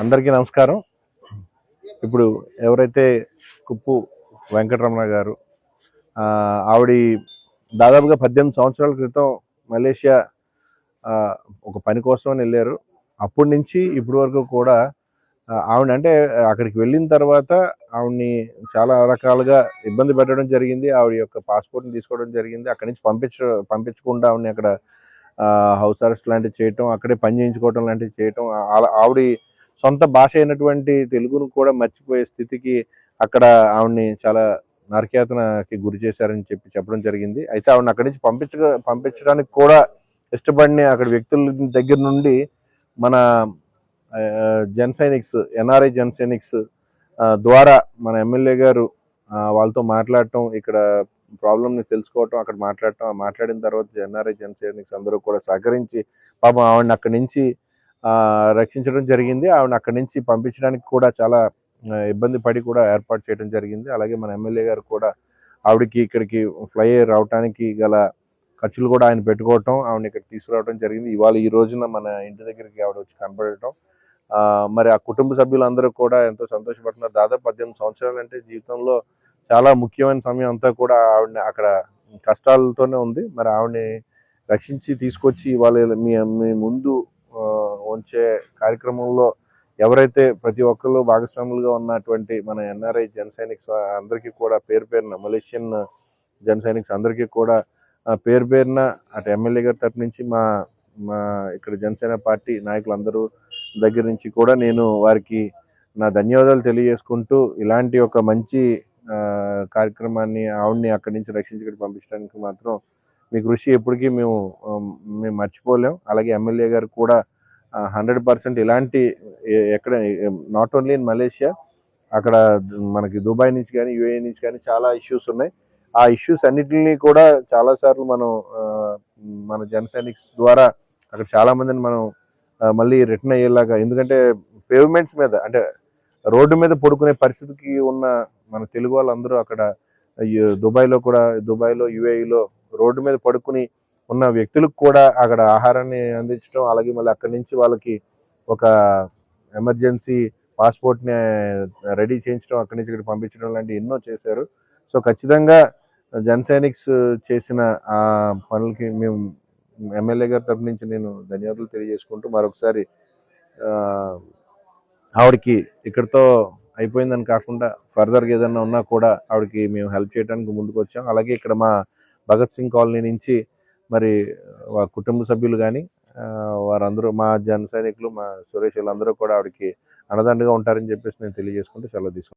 అందరికీ నమస్కారం. ఇప్పుడు ఎవరైతే కుప్పు వెంకటరమణ గారు ఆవిడ దాదాపుగా పద్దెనిమిది సంవత్సరాల క్రితం మలేషియా ఒక పని కోసం అని వెళ్ళారు. అప్పటి నుంచి ఇప్పటి వరకు కూడా ఆవిడ అంటే అక్కడికి వెళ్ళిన తర్వాత ఆవిడ్ని చాలా రకాలుగా ఇబ్బంది పెట్టడం జరిగింది. ఆవిడ యొక్క పాస్పోర్ట్ని తీసుకోవడం జరిగింది. అక్కడి నుంచి పంపించ పంపించకుండా ఆవిడని అక్కడ హౌస్ అరెస్ట్ లాంటివి చేయటం అక్కడే పని చేయించుకోవటం లాంటివి చేయటం ఆవిడ సొంత భాష అయినటువంటి తెలుగును కూడా మర్చిపోయే స్థితికి అక్కడ ఆవిడని చాలా నరకేతనకి గురి చేశారని చెప్పి చెప్పడం జరిగింది. అయితే ఆవిడని అక్కడి నుంచి పంపించ పంపించడానికి కూడా ఇష్టపడిన అక్కడ వ్యక్తుల దగ్గర నుండి మన జన్ సైనిక్స్ ఎన్ఆర్ఐ జన్ సైనిక్స్ ద్వారా మన ఎమ్మెల్యే గారు వాళ్ళతో మాట్లాడటం ఇక్కడ ప్రాబ్లమ్ని తెలుసుకోవటం అక్కడ మాట్లాడటం మాట్లాడిన తర్వాత ఎన్ఆర్ఐ జనసైనిక్స్ అందరూ కూడా సహకరించి పాపం ఆవిడని అక్కడి నుంచి రక్షించడం జరిగింది. ఆవిడ అక్కడి నుంచి పంపించడానికి కూడా చాలా ఇబ్బంది పడి కూడా ఏర్పాటు చేయడం జరిగింది. అలాగే మన ఎమ్మెల్యే గారు కూడా ఆవిడకి ఇక్కడికి ఫ్లై రావడానికి గల ఖర్చులు కూడా ఆయన పెట్టుకోవటం ఆవిడని ఇక్కడ తీసుకురావడం జరిగింది. ఇవాళ ఈ రోజున మన ఇంటి దగ్గరికి ఆవిడ వచ్చి కనపడటం మరి ఆ కుటుంబ సభ్యులందరూ కూడా ఎంతో సంతోషపడుతున్నారు. దాదాపు పద్దెనిమిది సంవత్సరాలు అంటే జీవితంలో చాలా ముఖ్యమైన సమయం అంతా కూడా ఆవిడని అక్కడ కష్టాలతోనే ఉంది. మరి ఆవిడని రక్షించి తీసుకొచ్చి వాళ్ళ మీ మీ ముందు ఉంచే కార్యక్రమంలో ఎవరైతే ప్రతి ఒక్కరు భాగస్వాములుగా ఉన్నటువంటి మన ఎన్ఆర్ఐ జన సైనిక్స్ అందరికీ కూడా పేరు పేరున మలేషియన్ జన సైనిక్స్ అందరికీ కూడా పేరు పేరున అటు ఎమ్మెల్యే గారి తరపు నుంచి మా మా ఇక్కడ జనసేన పార్టీ నాయకులందరూ దగ్గర నుంచి కూడా నేను వారికి నా ధన్యవాదాలు తెలియజేసుకుంటూ ఇలాంటి ఒక మంచి కార్యక్రమాన్ని ఆవిడ్ని అక్కడి నుంచి రక్షించి పంపించడానికి మాత్రం మీ కృషి ఎప్పటికీ మేము మేము మర్చిపోలేం. అలాగే ఎమ్మెల్యే గారు కూడా హండ్రెడ్ పర్సెంట్ ఇలాంటి ఎక్కడ నాట్ ఓన్లీ ఇన్ మలేషియా అక్కడ మనకి దుబాయ్ నుంచి కానీ యూఏ నుంచి కానీ చాలా ఇష్యూస్ ఉన్నాయి. ఆ ఇష్యూస్ అన్నిటిని కూడా చాలా సార్లు మనం మన జన ద్వారా అక్కడ చాలామందిని మనం మళ్ళీ రిటర్న్ అయ్యేలాగా ఎందుకంటే పేవ్మెంట్స్ మీద అంటే రోడ్డు మీద పడుకునే పరిస్థితికి ఉన్న మన తెలుగు వాళ్ళందరూ అక్కడ దుబాయ్లో కూడా దుబాయ్లో యుఏఈలో రోడ్డు మీద పడుకుని ఉన్న వ్యక్తులకు కూడా అక్కడ ఆహారాన్ని అందించడం అలాగే మళ్ళీ అక్కడి నుంచి వాళ్ళకి ఒక ఎమర్జెన్సీ పాస్పోర్ట్ని రెడీ చేయించడం అక్కడి నుంచి ఇక్కడ పంపించడం లాంటివి ఎన్నో చేశారు. సో ఖచ్చితంగా జనసైనిక్స్ చేసిన ఆ పనులకి మేము ఎమ్మెల్యే గారి తరపు నుంచి నేను ధన్యవాదాలు తెలియజేసుకుంటూ మరొకసారి ఆవిడకి ఇక్కడతో అయిపోయిందని కాకుండా ఫర్దర్గా ఏదన్నా ఉన్నా కూడా ఆవిడకి మేము హెల్ప్ చేయడానికి ముందుకు వచ్చాం. అలాగే ఇక్కడ మా భగత్ సింగ్ కాలనీ నుంచి మరి వా- కుటుంబ సభ్యులు కానీ వారందరూ మా జన సైనికులు మా సురేష్ వీళ్ళందరూ కూడా ఆవిడకి అన్నదండగా ఉంటారని చెప్పేసి నేను తెలియజేసుకుంటూ సెలవు తీసుకుంటాను